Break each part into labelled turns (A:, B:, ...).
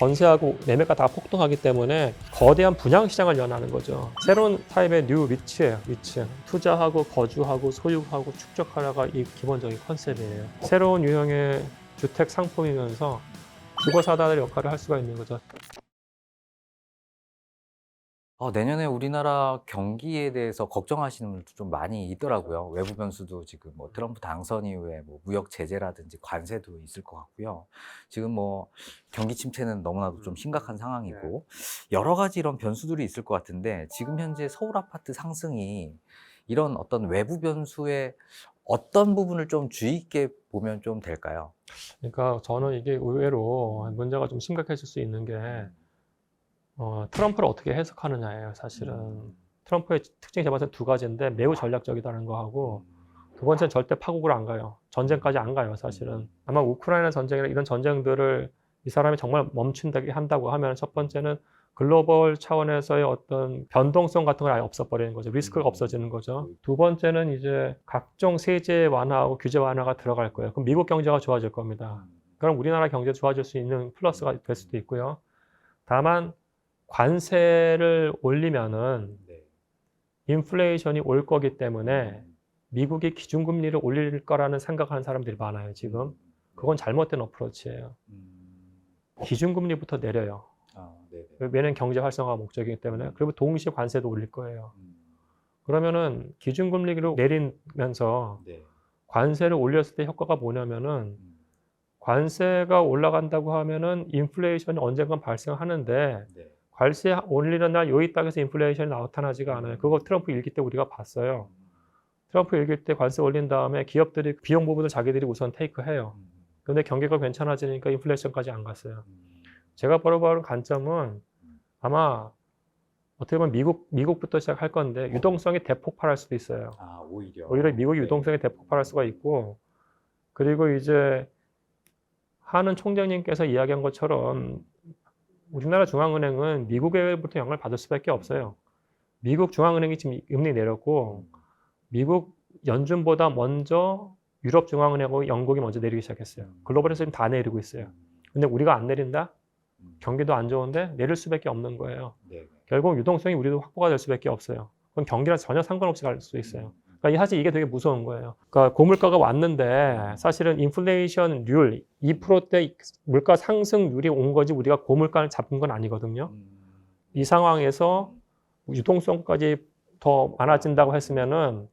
A: 전세하고 매매가 다 폭등하기 때문에 거대한 분양 시장을 연하는 거죠. 새로운 타입의 뉴 리츠예요. 리츠. 투자하고 거주하고 소유하고 축적하라가 이 기본적인 컨셉이에요. 새로운 유형의 주택 상품이면서 주거 사다의 역할을 할 수가 있는 거죠.
B: 어, 내년에 우리나라 경기에 대해서 걱정하시는 분들도 좀 많이 있더라고요. 외부 변수도 지금 뭐 트럼프 당선 이후에 뭐 무역 제재라든지 관세도 있을 것 같고요. 지금 뭐 경기 침체는 너무나도 좀 심각한 상황이고 여러 가지 이런 변수들이 있을 것 같은데 지금 현재 서울 아파트 상승이 이런 어떤 외부 변수의 어떤 부분을 좀 주의 있게 보면 좀 될까요?
A: 그러니까 저는 이게 의외로 문제가 좀 심각해질 수 있는 게 어, 트럼프를 어떻게 해석하느냐예요. 사실은 트럼프의 특징이 제가 봤을 때 두 가지인데 매우 전략적이다는 거하고 두 번째는 절대 파국을 안 가요. 전쟁까지 안 가요. 사실은 아마 우크라이나 전쟁이나 이런 전쟁들을 이 사람이 정말 멈춘다게 한다고 하면 첫 번째는 글로벌 차원에서의 어떤 변동성 같은 걸 아예 없어버리는 거죠. 리스크가
B: 음.
A: 없어지는 거죠. 두 번째는 이제 각종 세제 완화하고 규제 완화가 들어갈 거예요. 그럼 미국 경제가 좋아질 겁니다. 그럼 우리나라 경제 좋아질 수 있는 플러스가 될 수도 있고요. 다만 관세를 올리면은
B: 네.
A: 인플레이션이 올 거기 때문에 미국이 기준금리를 올릴 거라는 생각하는 사람들이 많아요, 지금. 그건 잘못된 어프로치예요. 기준금리부터 내려요.
B: 아.
A: 왜냐면 경제 활성화가 목적이기 때문에. 그리고 동시에 관세도 올릴 거예요. 그러면은 기준금리를 내리면서
B: 네.
A: 관세를 올렸을 때 효과가 뭐냐면은 관세가 올라간다고 하면은 인플레이션이 언젠간 발생하는데
B: 네.
A: 관세 올리는 날 요이 딱에서 인플레이션이 나타나지가 않아요. 그거 트럼프 일기 때 우리가 봤어요. 트럼프 일기 때 관세 올린 다음에 기업들이 비용 부분을 자기들이 우선 테이크해요. 근데 경기가 괜찮아지니까 인플레이션까지 안 갔어요. 제가 벌어보는 관점은 아마 어떻게 보면 미국 미국부터 시작할 건데 유동성이 대폭발할 수도 있어요.
B: 아, 오히려.
A: 오히려 미국이
B: 네.
A: 유동성이 대폭발할 수가 있고 그리고 이제 하는 총장님께서 이야기한 것처럼 우리나라 중앙은행은 미국에부터 영향을 받을 수밖에 없어요. 미국 중앙은행이 지금 금리 내렸고 미국 연준보다 먼저 유럽 중앙은행하고 영국이 먼저 내리기 시작했어요. 글로벌에서 지금 다 내리고 있어요. 근데 우리가 안 내린다? 경기도 안 좋은데 내릴 수밖에 없는 거예요.
B: 네.
A: 결국 유동성이 우리도 확보가 될 수밖에 없어요. 그건 경기랑 전혀 상관없이 갈 수 있어요. 그러니까 사실 이게 되게 무서운 거예요. 그러니까 고물가가 왔는데 사실은 인플레이션 률 2%대 물가 상승률이 온 거지 우리가 고물가를 잡은 건 아니거든요. 이 상황에서 유동성까지 더 많아진다고 했으면은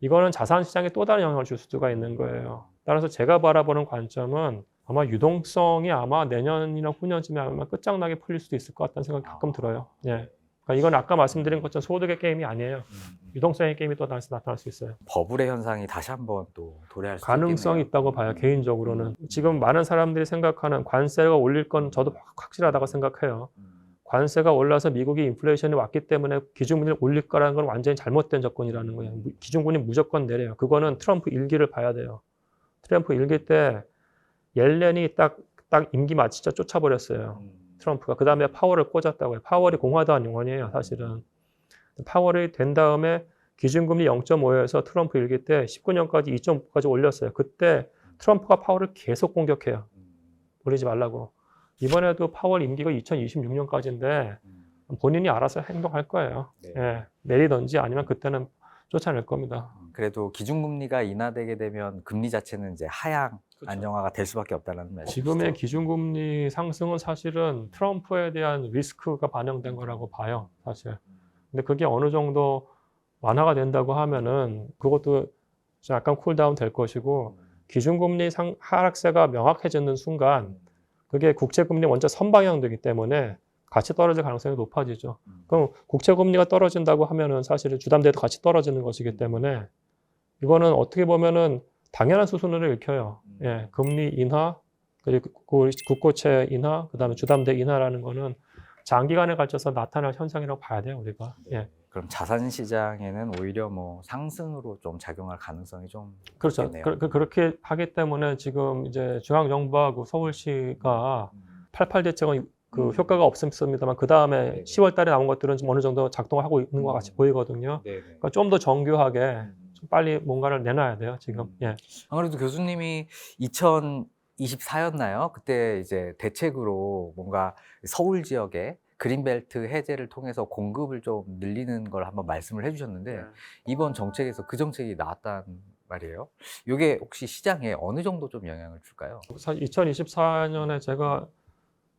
A: 이거는 자산 시장에 또 다른 영향을 줄 수가 있는 거예요. 따라서 제가 바라보는 관점은 아마 유동성이 아마 내년이나 후년쯤에 아마 끝장나게 풀릴 수도 있을 것 같다는 생각이 가끔 들어요. 예. 그러니까 이건 아까 말씀드린 것처럼 소득의 게임이 아니에요. 유동성의 게임이 또 다시 나타날 수 있어요.
B: 버블의 현상이 다시 한번 또 도래할 수
A: 가능성이
B: 있겠네요.
A: 있다고 봐요. 개인적으로는 지금 많은 사람들이 생각하는 관세가 올릴 건 저도 확실하다고 생각해요. 관세가 올라서 미국이 인플레이션이 왔기 때문에 기준금리를 올릴 거라는 건 완전히 잘못된 접근이라는 거예요. 무- 기준금리 무조건 내려요. 그거는 트럼프 일기를 봐야 돼요. 트럼프 일기 때 옐렌이 딱, 딱 임기 마치자 쫓아버렸어요. 트럼프가. 그 다음에 파월을 꽂았다고요. 파월이 공화당 영원이에요, 사실은. 파월이 된 다음에 기준금리 0.5에서 트럼프 일기 때 19년까지 2.5까지 올렸어요. 그때 트럼프가 파월을 계속 공격해요. 올리지 말라고. 이번에도 파월 임기가 2026년까지인데 본인이 알아서 행동할 거예요.
B: 네.
A: 예, 내리든지 아니면 그때는 쫓아낼 겁니다.
B: 그래도 기준금리가 인하되게 되면 금리 자체는 이제 하향 안정화가 될 수밖에 없다는 말씀.
A: 지금의 기준금리 상승은 사실은 트럼프에 대한 리스크가 반영된 거라고 봐요, 사실. 근데 그게 어느 정도 완화가 된다고 하면은 그것도 좀 약간 쿨다운 될 것이고 기준금리 상, 하락세가 명확해지는 순간 그게 국채금리 먼저 선방향되기 때문에 같이 떨어질 가능성이 높아지죠. 그럼 국채 금리가 떨어진다고 하면은 사실은 주담대도 같이 떨어지는 것이기 때문에 이거는 어떻게 보면은 당연한 수순으로 읽혀요. 예, 금리 인하 그리고 그 국고채 인하 그다음에 주담대 인하라는 거는 장기간에 걸쳐서 나타날 현상이라고 봐야 돼요 우리가. 예,
B: 그럼 자산 시장에는 오히려 뭐 상승으로 좀 작용할 가능성이 좀
A: 그렇죠.
B: 있겠네요.
A: 그, 렇게 하기 때문에 지금 이제 중앙 정부하고 서울시가 88 대책은 그
B: 음.
A: 효과가 없었습니다만 그 다음에
B: 네네.
A: 10월 달에 나온 것들은 좀 어느 정도 작동하고 있는 것 같이
B: 음.
A: 보이거든요.
B: 네.
A: 그러니까 좀 더 정교하게 좀 빨리 뭔가를 내놔야 돼요 지금.
B: 음.
A: 예.
B: 아무래도 교수님이 2000 24였나요? 그때 이제 대책으로 뭔가 서울 지역에 그린벨트 해제를 통해서 공급을 좀 늘리는 걸 한번 말씀을 해주셨는데 이번 정책에서 그 정책이 나왔단 말이에요. 이게 혹시 시장에 어느 정도 좀 영향을 줄까요?
A: 사실 2024년에 제가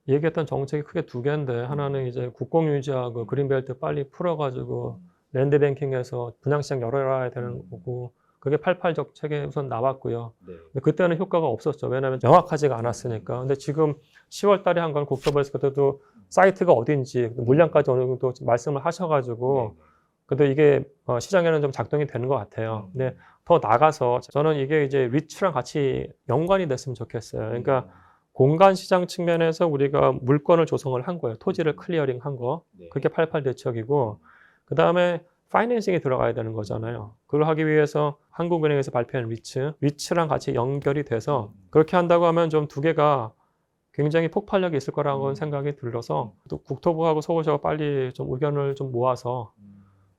A: 얘기했던 정책이 크게 두 개인데 하나는 이제 국공 유지하고 그린벨트 빨리 풀어가지고 랜드뱅킹에서 분양시장 열어야 되는 거고 그게 88 정책에 우선 나왔고요.
B: 네.
A: 근데 그때는 효과가 없었죠. 왜냐하면 명확하지가 않았으니까. 근데 지금 10월 달에 한 건 국토부에서 그때도 사이트가 어딘지 물량까지 어느 정도 말씀을 하셔가지고 그래도 이게 어, 시장에는 좀 작동이 되는 것 같아요. 근데 더 나가서 저는 이게 이제 위치랑 같이 연관이 됐으면 좋겠어요. 그러니까 공간 시장 측면에서 우리가 물건을 조성을 한 거예요. 토지를 클리어링 한 거. 그게 88 대책이고 그 다음에 파이낸싱이 들어가야 되는 거잖아요. 그걸 하기 위해서 한국은행에서 발표한 위치, 위치랑 같이 연결이 돼서 그렇게 한다고 하면 좀 두 개가 굉장히 폭발력이 있을 거라고
B: 음.
A: 생각이 들어서 또 국토부하고 서울시가 빨리 좀 의견을 좀 모아서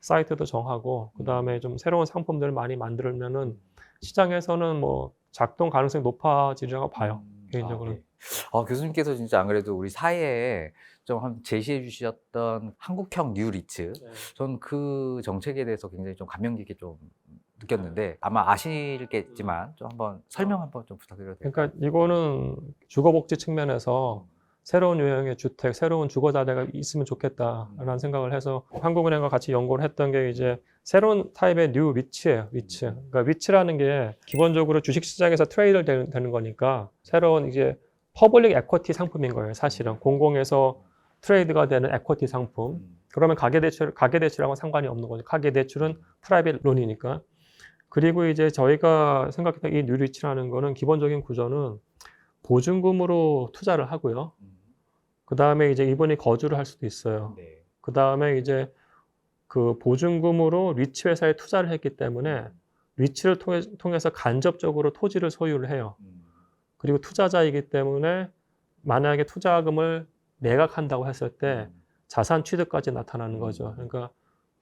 A: 사이트도 정하고 그 다음에 좀 새로운 상품들을 많이 만들면은 시장에서는 뭐 작동 가능성이 높아지리라고 봐요. 개인적으로는.
B: 아, 네. 어, 교수님께서 진짜 안 그래도 우리 사회에 좀 한 제시해 주셨던 한국형 뉴 리츠 전그 정책에 대해서 굉장히 좀 감명 깊게 좀 느꼈는데 아마 아시겠지만 좀 한번 설명 한번 좀 부탁드려도 될까요?
A: 그러니까 이거는 주거복지 측면에서 새로운 유형의 주택, 새로운 주거자재가 있으면 좋겠다라는 생각을 해서 한국은행과 같이 연구를 했던 게 이제 새로운 타입의 뉴 위치예요. 위치. 그러니까 위치라는 게 기본적으로 주식시장에서 트레이드 되는 거니까 새로운 이제 퍼블릭 에쿼티 상품인 거예요. 사실은 공공에서 트레이드가 되는 에쿼티 상품. 그러면 가계대출, 가계대출하고는 상관이 없는 거죠. 가계대출은 프라이빗 론이니까. 그리고 이제 저희가 생각했던 이 뉴리치라는 거는 기본적인 구조는 보증금으로 투자를 하고요. 그 다음에 이제 이분이 거주를 할 수도 있어요.
B: 네.
A: 그 다음에 이제 그 보증금으로 리치 회사에 투자를 했기 때문에 리치를 통해, 통해서 간접적으로 토지를 소유를 해요. 그리고 투자자이기 때문에 만약에 투자금을 매각한다고 했을 때 자산 취득까지 나타나는 거죠. 그러니까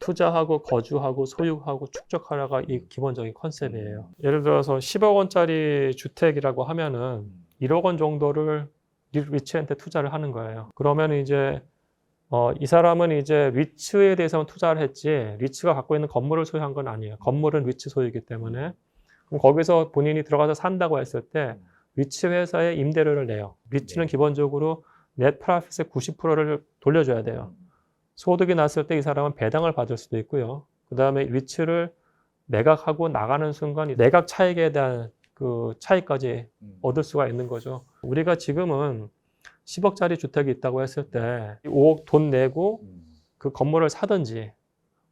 A: 투자하고 거주하고 소유하고 축적하라가 이 기본적인 컨셉이에요. 예를 들어서 10억 원짜리 주택이라고 하면은 1억 원 정도를 리- 리츠한테 투자를 하는 거예요. 그러면 이제 어, 이 사람은 이제 리츠에 대해서만 투자를 했지 리츠가 갖고 있는 건물을 소유한 건 아니에요. 건물은 리츠 소유이기 때문에 그럼 거기서 본인이 들어가서 산다고 했을 때 리츠 회사에 임대료를 내요. 리츠는
B: 네.
A: 기본적으로 넷 프라핏의 90%를 돌려줘야 돼요. 소득이 났을 때 이 사람은 배당을 받을 수도 있고요. 그 다음에 리츠를 매각하고 나가는 순간 이 매각 차익에 대한 그 차익까지 얻을 수가 있는 거죠. 우리가 지금은 10억짜리 주택이 있다고 했을 때 5억 돈 내고 그 건물을 사든지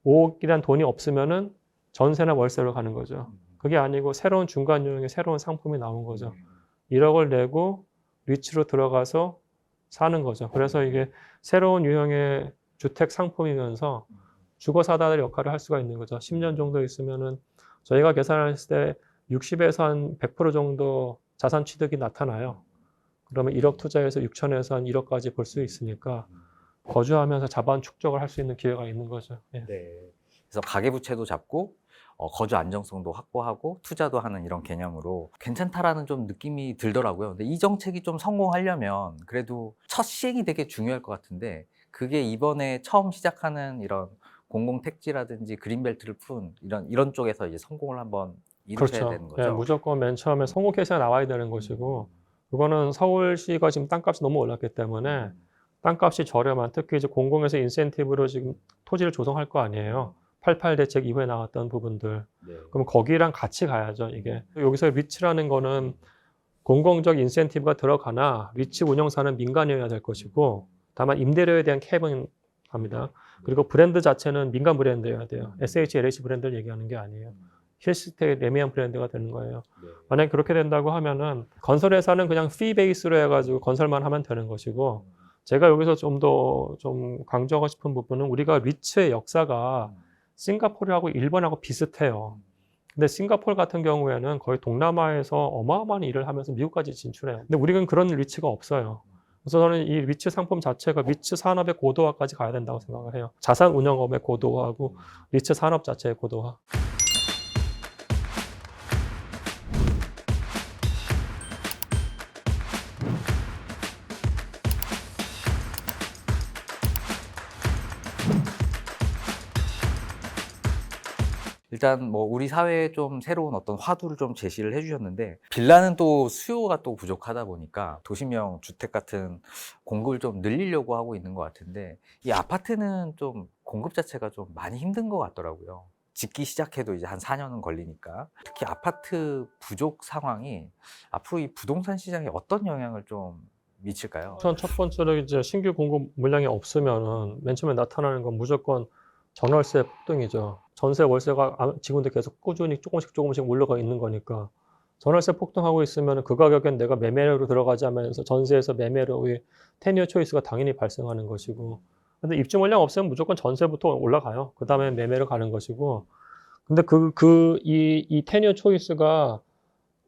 A: 5억이란 돈이 없으면은 전세나 월세로 가는 거죠. 그게 아니고 새로운 중간 유형의 새로운 상품이 나온 거죠. 1억을 내고 리츠로 들어가서 사는 거죠. 그래서 이게 새로운 유형의 주택 상품이면서 주거 사다의 역할을 할 수가 있는 거죠. 10년 정도 있으면은 저희가 계산했을 때 60에서 한 100% 정도 자산 취득이 나타나요. 그러면 1억 투자해서 6천에서 한 1억까지 벌수 있으니까 거주하면서 자본 축적을 할 수 있는 기회가 있는 거죠. 예.
B: 네. 그래서 가계부채도 잡고 어, 거주 안정성도 확보하고 투자도 하는 이런 개념으로 괜찮다라는 좀 느낌이 들더라고요. 근데 이 정책이 좀 성공하려면 그래도 첫 시행이 되게 중요할 것 같은데 그게 이번에 처음 시작하는 이런 공공 택지라든지 그린벨트를 푼 이런 이런 쪽에서 이제 성공을 한번 이루셔야
A: 그렇죠.
B: 되는 거죠.
A: 예, 무조건 맨 처음에 성공 케이스가 나와야 되는 것이고 그거는 서울시가 지금 땅값이 너무 올랐기 때문에 땅값이 저렴한 특히 이제 공공에서 인센티브로 지금 토지를 조성할 거 아니에요. 88 대책 이후에 나왔던 부분들.
B: 네.
A: 그럼 거기랑 같이 가야죠, 이게. 여기서 리츠라는 거는 공공적 인센티브가 들어가나 리츠 운영사는 민간이어야 될 것이고 다만 임대료에 대한 캡은 합니다. 그리고 브랜드 자체는 민간 브랜드여야 돼요. SH, LH 브랜드를 얘기하는 게 아니에요. 힐스테이 레미안 브랜드가 되는 거예요.
B: 네.
A: 만약에 그렇게 된다고 하면은 건설회사는 그냥 피 베이스로 해가지고 건설만 하면 되는 것이고 제가 여기서 좀 더좀 강조하고 싶은 부분은 우리가 리츠의 역사가 싱가포르하고 일본하고 비슷해요. 근데 싱가포르 같은 경우에는 거의 동남아에서 어마어마한 일을 하면서 미국까지 진출해요. 근데 우리는 그런 리츠가 없어요. 그래서 저는 이 리츠 상품 자체가 리츠 산업의 고도화까지 가야 된다고 생각을 해요. 자산 운영업의 고도화하고 리츠 산업 자체의 고도화.
B: 일단 뭐 우리 사회에 좀 새로운 어떤 화두를 좀 제시를 해주셨는데 빌라는 또 수요가 또 부족하다 보니까 도시명 주택 같은 공급을 좀 늘리려고 하고 있는 것 같은데 이 아파트는 좀 공급 자체가 좀 많이 힘든 것 같더라고요. 짓기 시작해도 이제 한 4년은 걸리니까 특히 아파트 부족 상황이 앞으로 이 부동산 시장에 어떤 영향을 좀 미칠까요?
A: 우선 첫 번째로 이제 신규 공급 물량이 없으면은 맨 처음에 나타나는 건 무조건 전월세 폭등이죠. 전세 월세가 아- 지금도 계속 꾸준히 조금씩 조금씩 올라가 있는 거니까 전월세 폭등하고 있으면 그 가격엔 내가 매매로 들어가자면서 전세에서 매매로의 테니어 초이스가 당연히 발생하는 것이고 근데 입주 물량 없으면 무조건 전세부터 올라가요. 그 다음에 매매로 가는 것이고 근데 그 그 이 이 테니어 초이스가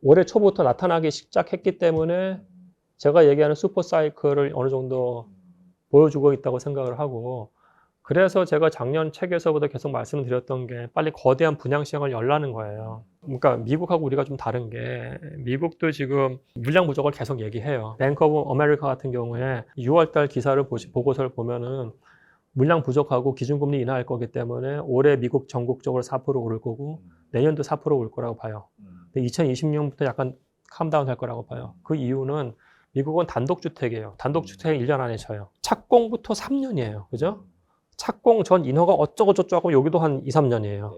A: 올해 초부터 나타나기 시작했기 때문에 제가 얘기하는 슈퍼 사이클을 어느 정도 보여주고 있다고 생각을 하고 그래서 제가 작년 책에서부터 계속 말씀드렸던 게 빨리 거대한 분양 시장을 열라는 거예요. 그러니까 미국하고 우리가 좀 다른 게 미국도 지금 물량 부족을 계속 얘기해요. 뱅크 오브 아메리카 같은 경우에 6월 달 기사를 보시, 보고서를 보면은 물량 부족하고 기준금리 인하할 거기 때문에 올해 미국 전국적으로 4% 오를 거고 내년도 4%올 거라고 봐요. 근데 2026년부터 약간 캄다운 할 거라고 봐요. 그 이유는 미국은 단독주택이에요. 단독주택 1년 안에 쳐요. 착공부터 3년이에요. 그죠? 착공 전 인허가 어쩌고저쩌고 여기도 한 2, 3년이에요.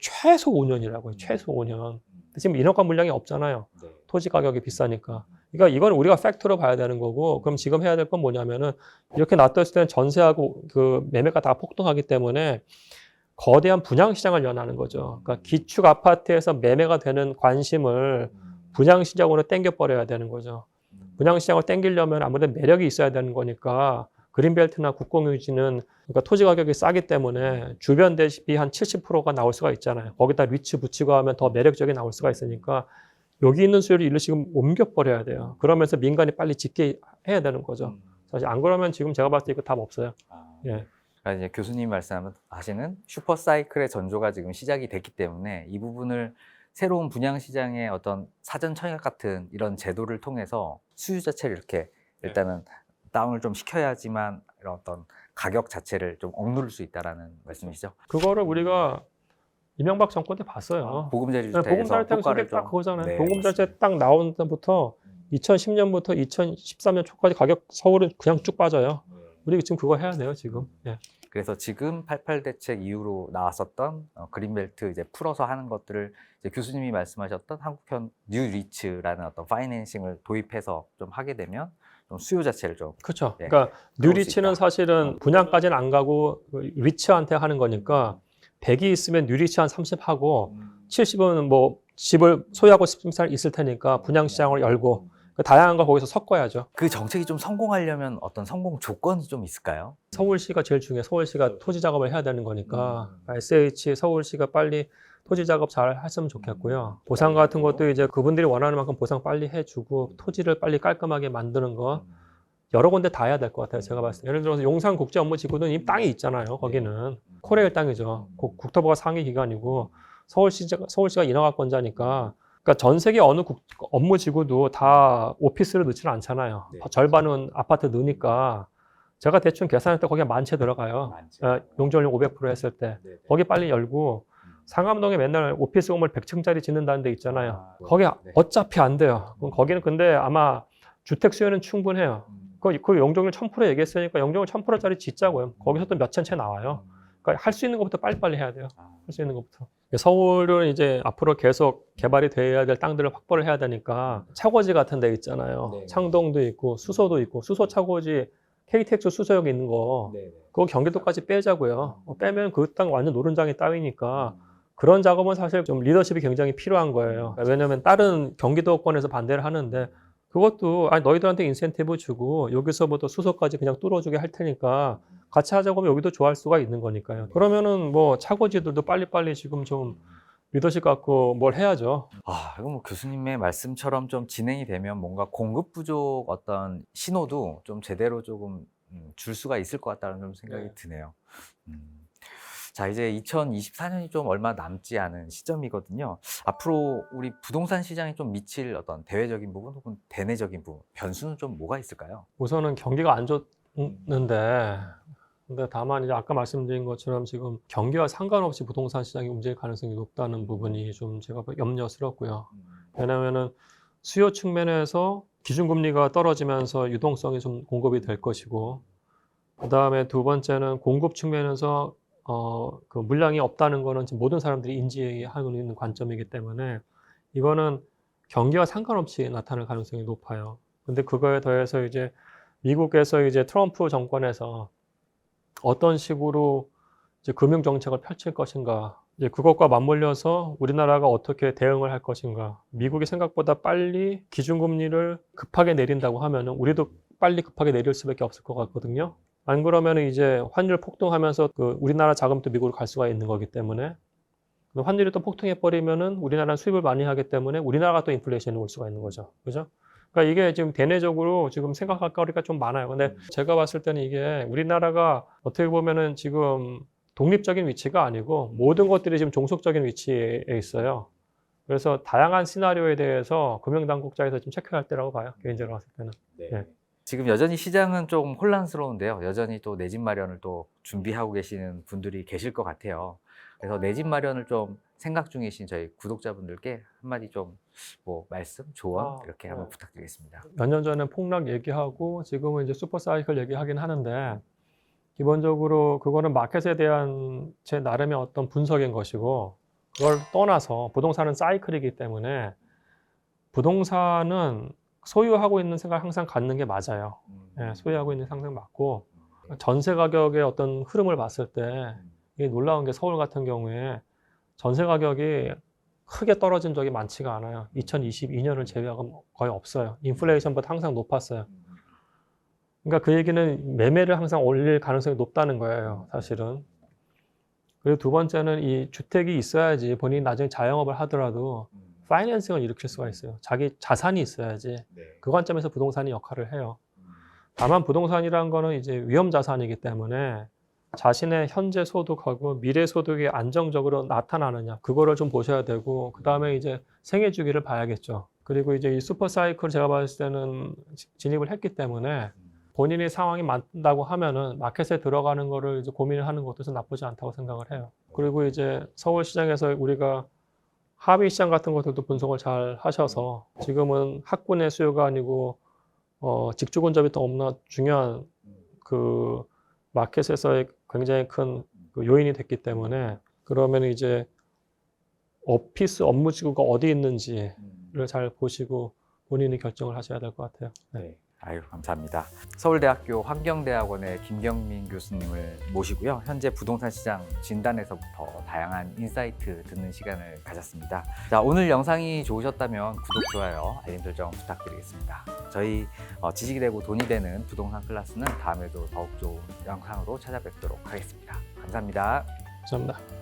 A: 최소 5년이라고요. 최소 5년. 지금 인허가 물량이 없잖아요. 토지 가격이 비싸니까. 그러니까 이건 우리가 팩트로 봐야 되는 거고, 그럼 지금 해야 될 건 뭐냐면은 이렇게 놔뒀을 때는 전세하고 그 매매가 다 폭등하기 때문에 거대한 분양 시장을 연하는 거죠. 그러니까 기축 아파트에서 매매가 되는 관심을 분양 시장으로 땡겨 버려야 되는 거죠. 분양 시장을 땡기려면 아무래도 매력이 있어야 되는 거니까 그린벨트나 국공유지는 그러니까 토지 가격이 싸기 때문에 주변 대비 한 70%가 나올 수가 있잖아요. 거기다 리츠 붙이고 하면 더 매력적이 나올 수가 있으니까 여기 있는 수요를 일로 지금 옮겨 버려야 돼요. 그러면서 민간이 빨리 짓게 해야 되는 거죠. 사실 안 그러면 지금 제가 봤을 때 이거 답 없어요. 예.
B: 그러니까 이제 교수님 말씀하시는 슈퍼 사이클의 전조가 지금 시작이 됐기 때문에 이 부분을 새로운 분양 시장의 어떤 사전 청약 같은 이런 제도를 통해서 수요 자체를 이렇게 일단은 다운을 좀 시켜야지만 이런 어떤 가격 자체를 좀 억누를 수 있다라는 말씀이시죠?
A: 그거를 우리가 이명박 정권 때 봤어요.
B: 보금자리
A: 네,
B: 주택에서
A: 보금자리택
B: 효과를
A: 그게
B: 딱좀
A: 그거잖아요.
B: 네,
A: 보금자리택 딱 나온 때부터 2010년부터 2013년 초까지 가격 서울은 그냥 쭉 빠져요. 우리 지금 그거 해야 돼요 지금. 예.
B: 그래서 지금 88 대책 이후로 나왔었던 어, 그린벨트 이제 풀어서 하는 것들을 이제 교수님이 말씀하셨던 한국형 뉴 리츠라는 어떤 파이낸싱을 도입해서 좀 하게 되면 좀 수요 자체를 좀
A: 그렇죠.
B: 네.
A: 그러니까 뉴리치는. 사실은 분양까지는 안 가고 그 리치한테 하는 거니까 100이 있으면 뉴리치 한 30 하고 70은 뭐 집을 소유하고 싶은 사람 있을 테니까 분양 시장을 열고 그 다양한 걸 거기서 섞어야죠.
B: 그 정책이 좀 성공하려면 어떤 성공 조건이 좀 있을까요?
A: 서울시가 제일 중요해. 서울시가 토지 작업을 해야 되는 거니까 SH 서울시가 빨리 토지 작업 잘 했으면 좋겠고요. 보상 같은 것도 이제 그분들이 원하는 만큼 보상 빨리 해주고 토지를 빨리 깔끔하게 만드는 거 여러 군데 다 해야 될 것 같아요. 제가 봤을 때 예를 들어서 용산 국제 업무 지구는 이미 땅이 있잖아요. 거기는 코레일 땅이죠. 국- 국토부가 상위 기관이고 서울시가 서울시가 인허가권자니까. 그러니까 전 세계 어느 국- 업무 지구도 다 오피스를 넣지는 않잖아요.
B: 네.
A: 절반은 아파트 넣으니까 제가 대충 계산할 때 거기에 만채 들어가요. 어, 용적률 500% 했을 때 거기 빨리 열고 상암동에 맨날 오피스 건물 100층짜리 짓는다는 데 있잖아요. 거기 어차피 안 돼요. 그럼 거기는 근데 아마 주택 수요는 충분해요. 그, 그 용적률 1000% 얘기했으니까 용적률 1000%짜리 짓자고요. 거기서 또 몇천 채 나와요. 그러니까 할 수 있는 것부터 빨리빨리 해야 돼요. 할수 있는 것부터. 서울은 이제 앞으로 계속 개발이 돼야 될 땅들을 확보를 해야 되니까 차고지 같은 데 있잖아요.
B: 네.
A: 창동도 있고 수소도 있고 수소 차고지 KTX 수소역 있는 거 그거 경기도까지 빼자고요. 어, 빼면 그 땅 완전 노른장이 따위니까 그런 작업은 사실 좀 리더십이 굉장히 필요한 거예요. 왜냐하면 다른 경기도권에서 반대를 하는데 그것도 아니 너희들한테 인센티브 주고 여기서부터 수소까지 그냥 뚫어주게 할 테니까 같이 하자고 하면 여기도 좋아할 수가 있는 거니까요. 그러면은 뭐 차고지들도 빨리빨리 지금 좀 리더십 갖고 뭘 해야죠.
B: 아, 이거 뭐 교수님의 말씀처럼 좀 진행이 되면 뭔가 공급 부족 어떤 신호도 좀 제대로 조금 음, 줄 수가 있을 것 같다는 좀 생각이
A: 네.
B: 드네요. 음. 자, 이제 2024년이 좀 얼마 남지 않은 시점이거든요. 앞으로 우리 부동산 시장에 좀 미칠 어떤 대외적인 부분 혹은 대내적인 부분, 변수는 좀 뭐가 있을까요?
A: 우선은 경기가 안 좋는데 근데 다만 이제 아까 말씀드린 것처럼 지금 경기와 상관없이 부동산 시장이 움직일 가능성이 높다는 부분이 좀 제가 염려스럽고요. 왜냐하면은 수요 측면에서 기준금리가 떨어지면서 유동성이 좀 공급이 될 것이고, 그 다음에 두 번째는 공급 측면에서 어, 그 물량이 없다는 거는 지금 모든 사람들이 인지하고 있는 관점이기 때문에 이거는 경기와 상관없이 나타날 가능성이 높아요. 근데 그거에 더해서 이제 미국에서 이제 트럼프 정권에서 어떤 식으로 이제 금융 정책을 펼칠 것인가, 이제 그것과 맞물려서 우리나라가 어떻게 대응을 할 것인가. 미국이 생각보다 빨리 기준금리를 급하게 내린다고 하면은 우리도 빨리 급하게 내릴 수밖에 없을 것 같거든요. 안 그러면은 이제 환율 폭등하면서 그 우리나라 자금도 미국으로 갈 수가 있는 거기 때문에 근데 환율이 또 폭등해 버리면은 우리나라는 수입을 많이 하기 때문에 우리나라가 또 인플레이션이 올 수가 있는 거죠. 그죠? 그러니까 이게 지금 대내적으로 지금 생각할 거리가 좀 많아요. 근데 제가 봤을 때는 이게 우리나라가 어떻게 보면은 지금 독립적인 위치가 아니고 모든 것들이 지금 종속적인 위치에 있어요. 그래서 다양한 시나리오에 대해서 금융당국자에서 좀 체크할 때라고 봐요. 개인적으로 봤을 때는. 네.
B: 지금 여전히 시장은 좀 혼란스러운데요. 여전히 또 내 집 마련을 또 준비하고 계시는 분들이 계실 것 같아요. 그래서 내 집 마련을 좀 생각 중이신 저희 구독자분들께 한마디 좀 뭐 말씀, 조언
A: 아,
B: 이렇게
A: 네.
B: 한번 부탁드리겠습니다.
A: 몇 년 전에 폭락 얘기하고 지금은 이제 슈퍼 사이클 얘기하긴 하는데 기본적으로 그거는 마켓에 대한 제 나름의 어떤 분석인 것이고 그걸 떠나서 부동산은 사이클이기 때문에 부동산은 소유하고 있는 생각 항상 갖는 게 맞아요. 예, 소유하고 있는 상상 맞고 전세 가격의 어떤 흐름을 봤을 때 이게 놀라운 게 서울 같은 경우에 전세 가격이 크게 떨어진 적이 많지가 않아요. 2022년을 제외하고 거의 없어요. 인플레이션보다 항상 높았어요. 그러니까 그 얘기는 매매를 항상 올릴 가능성이 높다는 거예요, 사실은. 그리고 두 번째는 이 주택이 있어야지 본인이 나중에 자영업을 하더라도 파이낸싱을 일으킬 수가 있어요. 자기 자산이 있어야지. 그 관점에서 부동산이 역할을 해요. 다만 부동산이라는 거는 이제 위험 자산이기 때문에 자신의 현재 소득하고 미래 소득이 안정적으로 나타나느냐 그거를 좀 보셔야 되고 그 다음에 이제 생애 주기를 봐야겠죠. 그리고 이제 이 슈퍼 사이클 제가 봤을 때는 지- 진입을 했기 때문에 본인의 상황이 맞다고 하면은 마켓에 들어가는 거를 이제 고민을 하는 것도 좀 나쁘지 않다고 생각을 해요. 그리고 이제 서울 시장에서 우리가 하위 시장 같은 것들도 분석을 잘 하셔서 지금은 학군의 수요가 아니고 어, 직주 근접이 더 너무나 중요한 그 마켓에서의 굉장히 큰 그 요인이 됐기 때문에 그러면 이제 오피스 업무 지구가 어디 있는지를 잘 보시고 본인이 결정을 하셔야 될 것 같아요.
B: 네. 아유, 감사합니다. 서울대학교 환경대학원의 김경민 교수님을 모시고요. 현재 부동산 시장 진단에서부터 다양한 인사이트 듣는 시간을 가졌습니다. 자, 오늘 영상이 좋으셨다면 구독, 좋아요, 알림 설정 부탁드리겠습니다. 저희 어, 지식이 되고 돈이 되는 부동산 클래스는 다음에도 더욱 좋은 영상으로 찾아뵙도록 하겠습니다. 감사합니다.
A: 감사합니다.